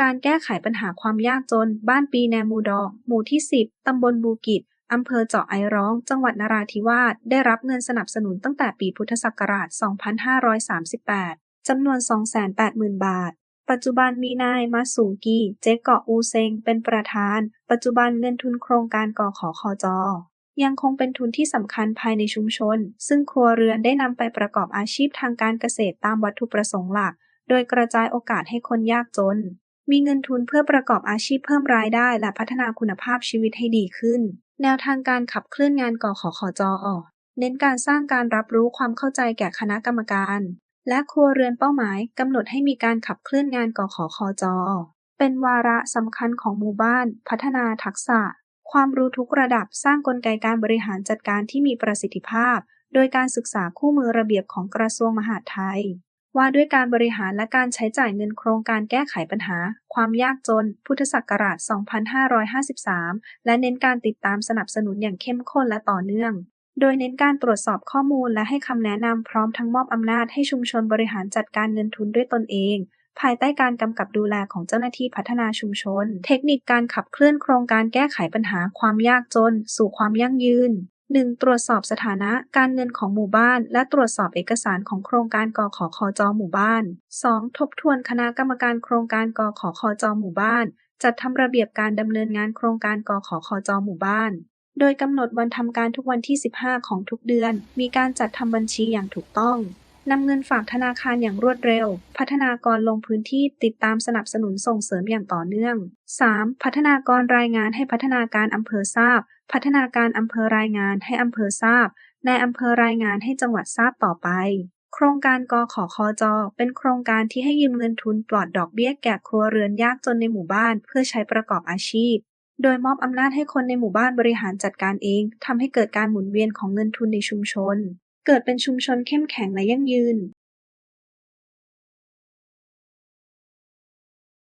การแก้ไขปัญหาความยากจน บ้านปีแนมูดอ หมู่ที่ 10 ตำบลบูกิจ อำเภอเจาะไอร้อง จังหวัดนราธิวาส ได้รับเงินสนับสนุนตั้งแต่ปีพุทธศักราช 2538 จำนวน 280,000 บาท ปัจจุบันมีนายมาสูกี เจ๊เกาะอูเซง เป็นประธาน ปัจจุบันเงินทุนโครงการกอขอคอจยังคงเป็นทุนที่สำคัญภายในชุมชน ซึ่งครัวเรือนได้นำไปประกอบอาชีพทางการเกษตรตามวัตถุประสงค์หลัก โดยกระจายโอกาสให้คนยากจน มีเงินทุนเพื่อประกอบอาชีพเพิ่มรายได้ และพัฒนาคุณภาพชีวิตให้ดีขึ้น แนวทางการขับเคลื่อนงานกขคจเน้นการสร้างการรับรู้ความเข้าใจแก่คณะกรรมการ และครัวเรือนเป้าหมายกำหนดให้มีการขับเคลื่อนงานกขคจเป็นวาระสำคัญของหมู่บ้าน พัฒนาทักษะ ความรู้ทุกระดับสร้างกลไกการบริหารจัดการที่มีประสิทธิภาพ โดยการศึกษาคู่มือระเบียบของกระทรวงมหาดไทย ว่าด้วยการบริหารและการใช้จ่ายเงินโครงการแก้ไขปัญหา ความยากจน พุทธศักราช 2553 และเน้นการติดตามสนับสนุนอย่างเข้มข้นและต่อเนื่อง โดยเน้นการตรวจสอบข้อมูลและให้คำแนะนำพร้อมทั้งมอบอำนาจให้ชุมชนบริหารจัดการเงินทุนด้วยตนเอง ภายใต้การกำกับดูแลของเจ้าหน้าที่พัฒนาชุมชน เทคนิคการขับเคลื่อนโครงการแก้ไขปัญหาความยากจน สู่ความยั่งยืน 1. ตรวจสอบสถานะการเงินของหมู่บ้าน และตรวจสอบเอกสารของโครงการกขคจหมู่บ้าน 2. ทบทวนคณะกรรมการโครงการกขคจหมู่บ้าน จัดทำระเบียบการดำเนินงานโครงการกขคจหมู่บ้าน โดยกำหนดวันทำการทุกวันที่ 15 ของทุกเดือน มีการจัดทำบัญชีอย่างถูกต้อง นำเงินฝากธนาคารอย่างรวดเร็ว พัฒนากรลงพื้นที่ติดตามสนับสนุนส่งเสริมอย่างต่อเนื่อง 3. พัฒนากรรายงานให้พัฒนาการอำเภอทราบ พัฒนาการอำเภอรายงานให้อำเภอทราบในอำเภอรายงานให้จังหวัดทราบต่อไป โครงการกขอคอจเป็นโครงการที่ให้ยืมเงินทุนปลอดดอกเบี้ยแก่ครัวเรือนยากจนในหมู่บ้าน เพื่อใช้ประกอบอาชีพ โดยมอบอำนาจให้คนในหมู่บ้านบริหารจัดการเองทำให้เกิดการหมุนเวียนของเงินทุนในชุมชน เกิดเป็นชุมชนเข้มแข็งและยั่งยืน